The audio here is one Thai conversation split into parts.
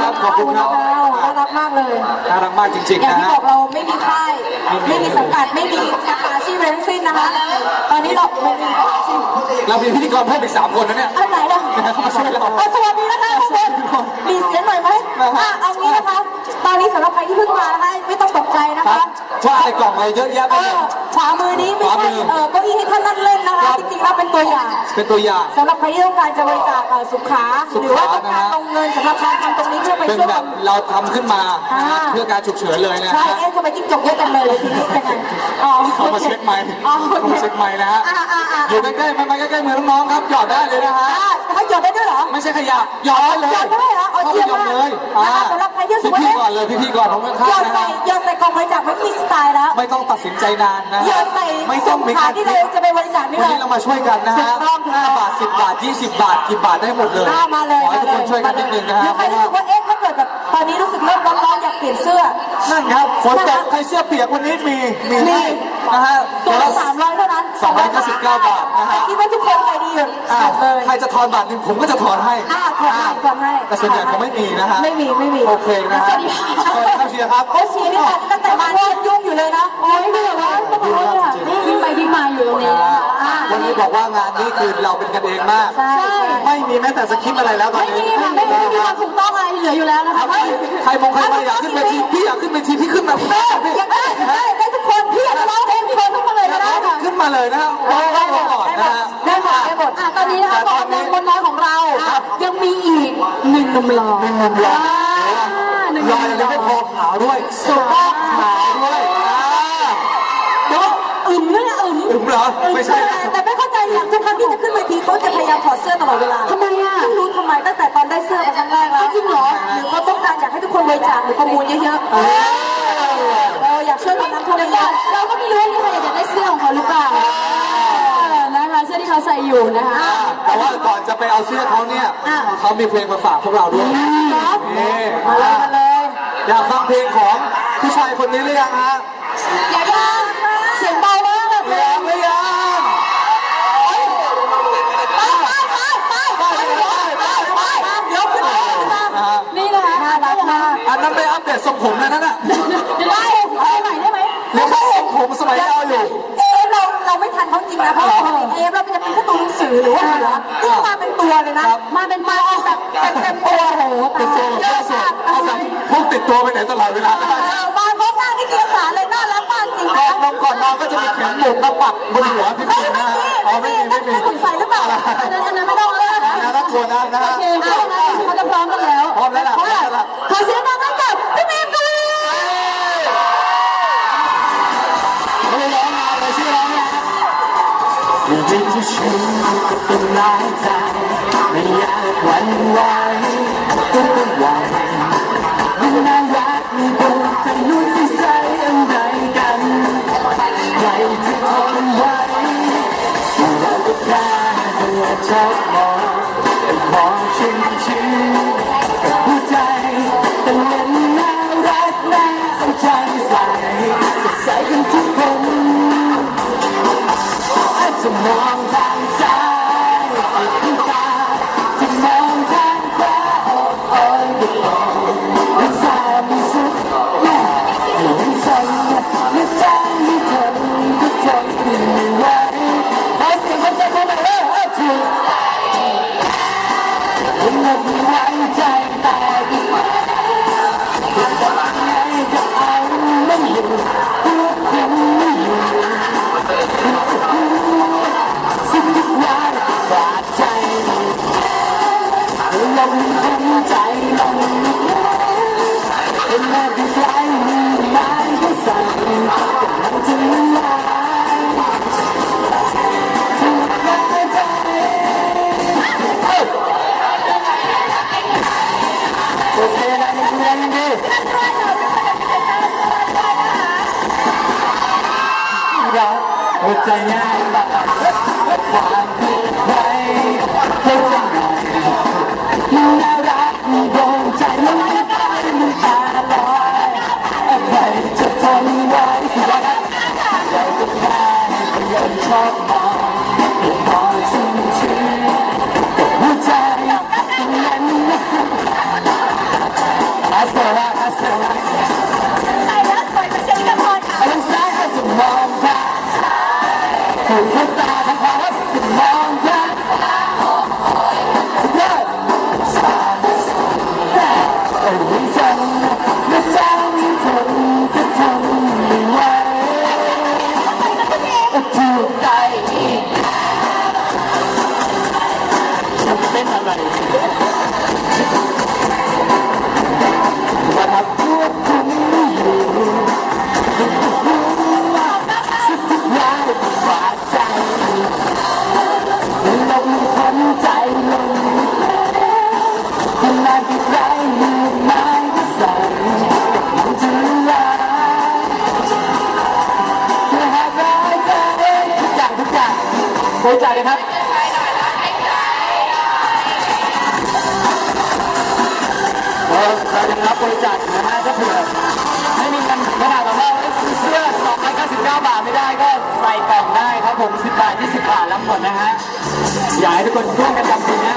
ครับขอบคุณครับน่ารักมากเลยน่ารักมากจริงอๆย่างนะที่ฮะบอกเราไม่มีค่าย ไม่มีสังกัดไม่มีสาขาอาชีพอะไรทั้งสิ้นนะคะ ตอนนี้เราไม่มีสาขาอาชีพเรามีพิธีกรเพิ่มอีกสามคนนะเนี่ยอันไหนล่ะเข้ามาช่วยเราเอาสวัสดีนะคะทุกคนดีเสียงหน่อยไหมนะฮะอะเอางี้นะคะต อนนี้สำหรับใครที่เพิ่งมานะคะไม่ต้องตกใจนะครัคะบว่าในกล่องอะไรเยอะแยะไปเอหมอด ขวามือนี้ไม่ขวามืใช่อเออเก้าอี้ให้ท่านนั่งเล่นนะครัคะ บ จริงๆแล้วเป็นตัวอย่างเป็นตัวอย่าง สำหรับใครที่ต้องการจะบริจาคเอ่อสุขาสุขาหรือว่าต้องการนะฮะ ลงเงินสำหรับการทำตรงนี้เพื่อไปเป็นช่วย แบบเราทำขึ้นมานะฮะอ่า เพื่อการฉุกเฉินเลยนะใช่ฮะ เอ๊ะทำไมจิ้งจกเยอะจังเลยทีนี้ยังไงอ๋อเข้ามาเช็คไมค์อ๋อเข้ามาเช็คไมค์นะฮะ อ่าอ่าอ่า อยู่ใกล้ๆมาใกล้ๆมือน้องๆครับหยอดได้เลยนะฮะ อ่าเขาหยอด ได้ด้วยเหรอ ไม่ใช่ขยะหยอดได้เลยหยอดได้เหรอเอาเข้าเยี่ไปยมหยอดมากเลยนะคะสำหรับใครที่รู้สึกว่าพี่ๆก่อนเลยพี่ๆก่อนของข้างหยอๆดนะใส่ฮะหยอดใส่กล่องบริจาคไม่มีสไตล์แล้ว ไม่ต้องตัดสินใจนานนะหยฮะอดใส่ไม่สต้องงมีขาการที่เราจะไปบริจาคนี่วันเลนี้ยเรามาช่วยกันนะฮะถูกต้องค่ะ5บาท10บาท20บาทกี่บาทได้หมดเลยอ่ามาเลยขอให้มาทุกเลคนช่วยกันนิดนึงนะหรืฮะอใครรู้สึกว่าเอ๊ะถ้าเกิดแบบตอนนี้รู้สึกเริ่มร้อนๆอยากเปลี่ยนเสื้อนั่นครับฝนตกใครเสื้อเปียกวันนี้มีมีมีให้นะฮะตัวละสามร้อยเท่านั้น299บาทนะฮะคิดว่าทุกคนใจดีอยู่อ่าเลยใครจะทอนบาทหนึ่งผมก็จะทอนให้อ่าทอนให้ทอนให้แต่ส่วนใหญ่เขาไม่มีนะฮะไม่มีไม่มีโอเคนะฮะสวัสดีค่ะสวัสดีครับเชียร์ครับโอ้เชียร์นี่ค่ะตั้งแต่มานี่ยังยุ่ง อยู่เลยนะโอ้ยไม่เหรอต้องขอโทษเลยค่ะนี่วิ่งไปวิ่งมาอยู่ตรงนี้นะคะอ่า วันนี้บอกว่างานนี้คือเราเป็นกันเองมาก ใช่ ไม่มีแม้แต่สคริปต์อะไรแล้วตอนไม่นี้มีค่ะไม่ไม่มีความถูกต้องอะไรเหลืออยู่แล้วนะคะใครมองใครมาอยากขึ้นเวทีพี่อยากขึ้นเวทีพี่ขึ้นมาพี่เอออยากได้ได้ได้ทุกคนพี่อยากจะร้องเพลงพี่คนทุกคนเลยก็ได้ค่ะ ขึ้นมาเลยนะร้องได้ก่อนนะฮะ ได้หมดได้หมดอะตอนนี้นะคะกองกำลังบนน้อยของเรา ยังมีอีกหนึ่งหนุ่มหล่อหนึ่งหนุ่มหล่อหนึ่งหลนุ่อมยหเลยล่ไม่พอขาวด้วย ถูกต้อง ขาวด้วยอ่า เดี๋ยวอึมด้วยนะ อึมอึมเหรอ ไม่ใช่นะแต่ไม่เข้าใจอย่างทุกครั้งที่จะขึ้นเวทีเขาจะพยายามถอดเสื้อตลอดเวลาทำไมอะไม่รู้ทำไมตั้งแต่ตอนได้เสื้อมาครั้งแรกแล้วจริงเหรอหรือเขาต้องการอยากให้ทุกคนบริจาคหรือประมูลเยอะๆเอออยากช่วยคนน้ำท่วมเยอะๆเราก็ไม่รู้ว่ามีใครอยากจะได้เสื้อของเขาหรือเปล่านะคะเสื้อที่เขาใส่อยู่นะคะอ่าแต่ว่าก่อนจะไปเอาเสื้อเขาเนี่ยเขามีเพลงมาฝากพวกเราด้วยนี่มาเลยมาเลยอยากฟังเพลงของผู้ชายคนนี้หรือยังฮะ รงผมนั่นน่ะได้ได้ใหม่ได้ไหมเรียกว่าทรงผมสมัยเราอยู่เอฟเราเราไม่ทันเขาจริงนะเพราะปกติเอฟเราจะเป็นแค่ตัวหนังสือหรือว่าเหลือนี่มาเป็นตัวเลยนะ มาเป็นมาแบบเต็มตัวโอ้โหเป็นทรงเยอะมากเอาแบบพกติดตัวไปไหนตลอดเวลามาพร้อมหน้านิตยสารเลยน่ารักมากจริงก่อนะนนมก่อนนอนก็จะมีเข็มหมุนมาปักบนหัวพี่ไม่พีไม่นะฮะมีอ๋อไม่มีไม่มีคุณใส่หรือเปล่าอันนั้นอันนั้นไม่ต้องเลยนะน่ากลัวนะนะโอเคพร้อมแล้วเขาจะพร้อมกันแล้วพร้อมแล้วล่ะพร้อมแล้วล่ะขอเสีย ไม่ได้ร้องนาเลยชื่อร้องเนี่ยชีวิตที่ฉันร้ายใจไม่อยากหวั่นไหวก็ต้องหวังมันน่ารักมีดวงจะนุ่นใสอะไรกันใครจะทนไหวเราก็แค่ตัวชอบมองแต่ขอชิมชิมกับหัวใจแต่เล่นน่ารักน่าเอาใจใส่สใสกันทุก สมอง หัวใจง่ายมากความผิดใครเขาจะหน่อย That's what I, that's what I. I love my mistake upon us. And I had to. บริจาคเลยครับเออเราจะรับบริจาคนะฮะถ้าเผื่อไม่มีเงินขนาดแบบว่าซื้อเสื้อ299 บาทไม่ได้ก็ใส่กล่องได้ครับผม 10 บาท 20 บาทรับหมดนะฮะ อยากให้ทุกคนร่วมกันทำดีนะ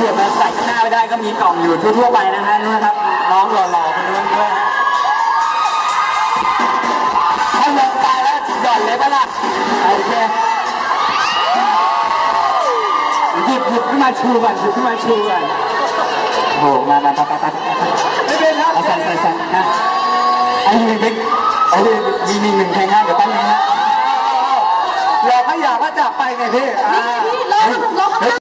เผื่อมาใส่ข้างหน้าไม่ได้ก็มีกล่องอยู่ทั่วๆไปนะฮะนู่นนะครับน้องหล่อๆคนนู้นด้วยฮะถ้าลงตายแล้วหย่อนเลยปะล่ะโอเคหยิบหยิบขึ้นมาชูก่อนหยิบขึ้นมาชูก่อนโอ้โหมามาไปไปไปไปไม่เป็นครับเอาใส่ใส่ใส่นะไอ้ยูนิคเอาดิมีมีหนึ่งเพลงนะเดี๋ยวแป๊บนึงนะอยากไม่อยากก็จากไปไงพี่อ่า พี่รอรอข้างหน้า